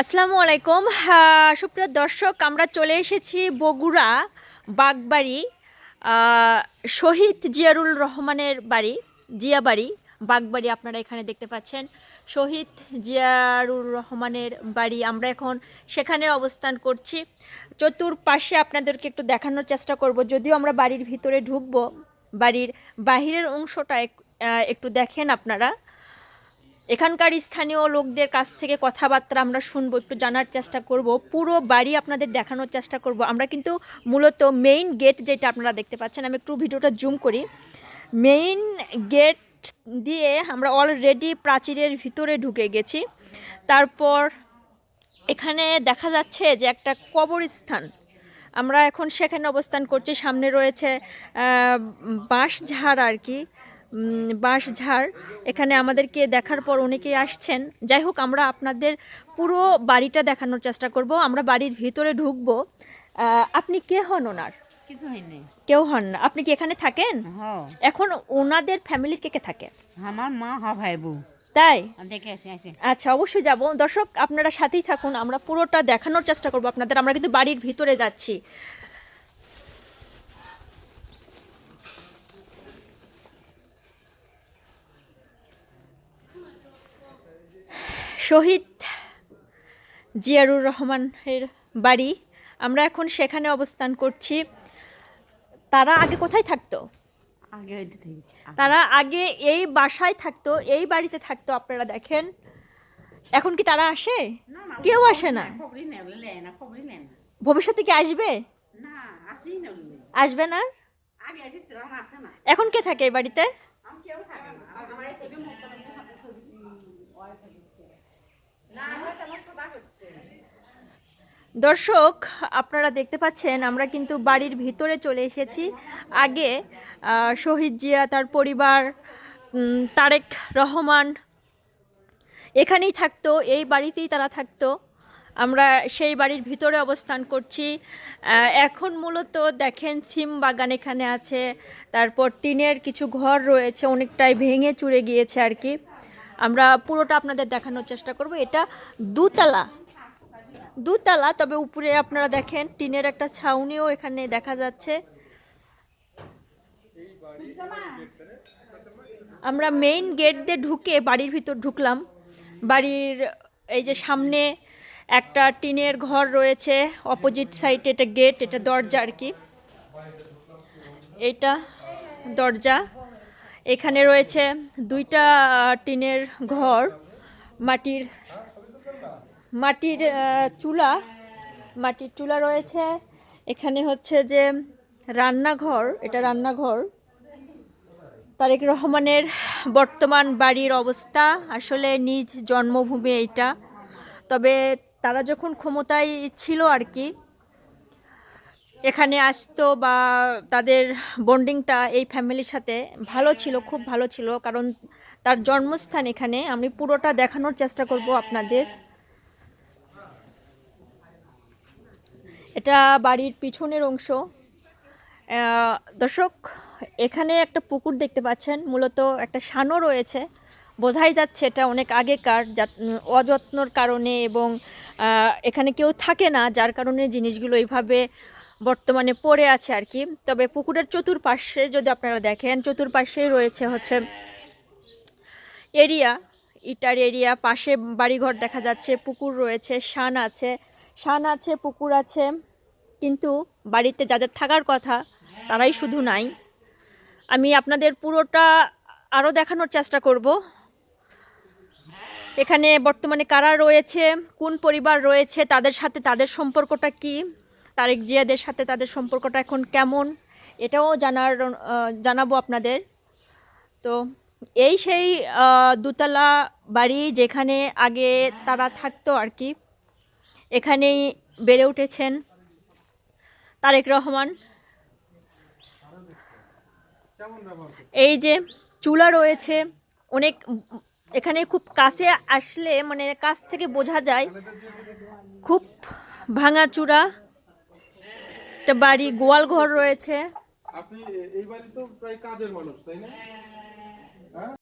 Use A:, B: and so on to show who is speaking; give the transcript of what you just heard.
A: আসসালামু আলাইকুম। সুপ্রিয় দর্শক, আমরা চলে এসেছি বগুড়া বাগবাড়ি শহীদ জিয়ারুল রহমানের বাড়ি, জিয়া বাড়ি, বাগবাড়ি আপনারা এখানে দেখতে পাচ্ছেন। শহীদ জিয়ারুল রহমানের বাড়ি আমরা এখন সেখানে অবস্থান করছি। চতুর্পাশে আপনাদেরকে একটু দেখানোর চেষ্টা করব, যদিও আমরা বাড়ির ভিতরে ঢুকবো, বাড়ির বাহিরের অংশটা একটু দেখেন আপনারা। এখানকার স্থানীয় লোকদের কাছ থেকে কথাবার্তা আমরা শুনব, একটু জানার চেষ্টা করব। পুরো বাড়ি আপনাদের দেখানোর চেষ্টা করব। আমরা কিন্তু মূলত মেইন গেট যেটা আপনারা দেখতে পাচ্ছেন, আমি একটু ভিডিওটা জুম করি। মেইন গেট দিয়ে আমরা অলরেডি প্রাচীরের ভিতরে ঢুকে গেছি। তারপর এখানে দেখা যাচ্ছে যে একটা কবরস্থান। আমরা এখন সেখানে অবস্থান করছি। সামনে রয়েছে বাঁশঝাড় আর কি। বাঁশঝাড়। এখানে আমাদেরকে দেখার পর অনেকেই আসছেন। যাই হোক আমরা আপনাদের পুরো বাড়িটা দেখানোর চেষ্টা করব। আমরা বাড়ির ভিতরে ঢুকবো। আপনি কে হন ওনার? কেউ হন না। আপনি কি এখানে থাকেন? এখন ওনাদের ফ্যামিলির কে কে থাকে?
B: আমার মা হ ভাই বউ।
A: তাই? আচ্ছা অবশ্যই যাব। দর্শক আপনারা সাথেই থাকুন। আমরা পুরোটা দেখানোর চেষ্টা করব আপনাদের। আমরা কিন্তু বাড়ির ভিতরে যাচ্ছি। শহীদ জিয়ারুর রহমানের বাড়ি। আমরা এখন সেখানে অবস্থান করছি। তারা আগে কোথায় থাকতো?
B: আগে
A: তারা আগে এই বাসায় থাকতো এই বাড়িতে থাকতো আপনারা দেখেন। এখন কি তারা আসে? কেউ আসে না? ভবিষ্যতে কি আসবে? আসবে না। এখন কে থাকে এই বাড়িতে
B: আমি কেউ থাকে না আমার এই থেকে মুক্ত মুক্ত হাতে ছবি ওয়াই থাকে না আমার তেমন কথা হচ্ছে
A: দর্শক, আপনারা দেখতে পাচ্ছেন, আমরা কিন্তু বাড়ির ভিতরে চলে এসেছি। আগে শহীদ জিয়া, তার পরিবার তারেক রহমান এখানেই থাকতো, এই বাড়িতেই তারা থাকতো। আমরা সেই বাড়ির ভিতরে অবস্থান করছি। এখন মূলত দেখেন, সিম বাগান এখানে আছে। তারপর টিনের কিছু ঘর রয়েছে, অনেকটাই ভেঙে চুরে গিয়েছে আর কি। আমরা পুরোটা আপনাদের দেখানোর চেষ্টা করব। এটা দুতলা। দুতলা, তবে উপরে আপনারা দেখেন, টিনের একটা ছাউনিও এখানে দেখা যাচ্ছে। আমরা মেইন গেট দিয়ে ঢুকে বাড়ির ভিতর ঢুকলাম। বাড়ির এই যে সামনে একটা টিনের ঘর রয়েছে অপোজিট সাইডে এটা গেট এটা দরজা আর কি। এটা দরজা। এখানে রয়েছে দুইটা টিনের ঘর, মাটির মাটির চুলা মাটির চুলা রয়েছে। এখানে হচ্ছে যে রান্নাঘর, এটা রান্নাঘর। তারেক রহমানের বর্তমান বাড়ির অবস্থা, আসলে নিজ জন্মভূমি এইটা। তবে তারা যখন ক্ষমতায় ছিল আর কি এখানে আসতো বা তাদের বন্ডিংটা এই ফ্যামিলির সাথে ভালো ছিল, খুব ভালো ছিল। কারণ তার জন্মস্থান এখানে। আমি পুরোটা দেখানোর চেষ্টা করব আপনাদের। এটা বাড়ির পিছনের অংশ। দর্শক, এখানে একটা পুকুর দেখতে পাচ্ছেন। মূলত একটা সানো রয়েছে। বোঝাই যাচ্ছে এটা অনেক আগেকার অযত্নর কারণে এবং এখানে কেউ থাকে না, যার কারণে জিনিসগুলো এইভাবে বর্তমানে পড়ে আছে আর কি। তবে পুকুরের চতুর্পাশে যদি আপনারা দেখেন, চতুর্পাশেই রয়েছে হচ্ছে এরিয়া। ইটার এরিয়া, পাশে বাড়িঘর দেখা যাচ্ছে, পুকুর রয়েছে, শান আছে। শান আছে, পুকুর আছে, কিন্তু বাড়িতে যাদের থাকার কথা, তারাই শুধু নাই। আমি আপনাদের পুরোটা আরও দেখানোর চেষ্টা করব। এখানে বর্তমানে কারা রয়েছে, কোন পরিবার রয়েছে, তাদের সাথে তাদের সম্পর্কটা কি তারেক জিয়াদের সাথে তাদের সম্পর্কটা এখন কেমন, এটাও জানার জানাব আপনাদের। তো এই সেই দুতলা বাড়ি যেখানে আগে তারা থাকতো আর কি, এখানেই বেড়ে উঠেছেন তারেক রহমান। এই যে চুলা রয়েছে, অনেক, এখানে খুব কাছে আসলে মানে কাছ থেকে বোঝা যায়, খুব ভাঙা চূড়া একটা বাড়ি, গোয়াল ঘর রয়েছে।
C: আপনি, এই বাড়ি তো প্রায় কাজের মানুষ, তাই না? হ্যাঁ।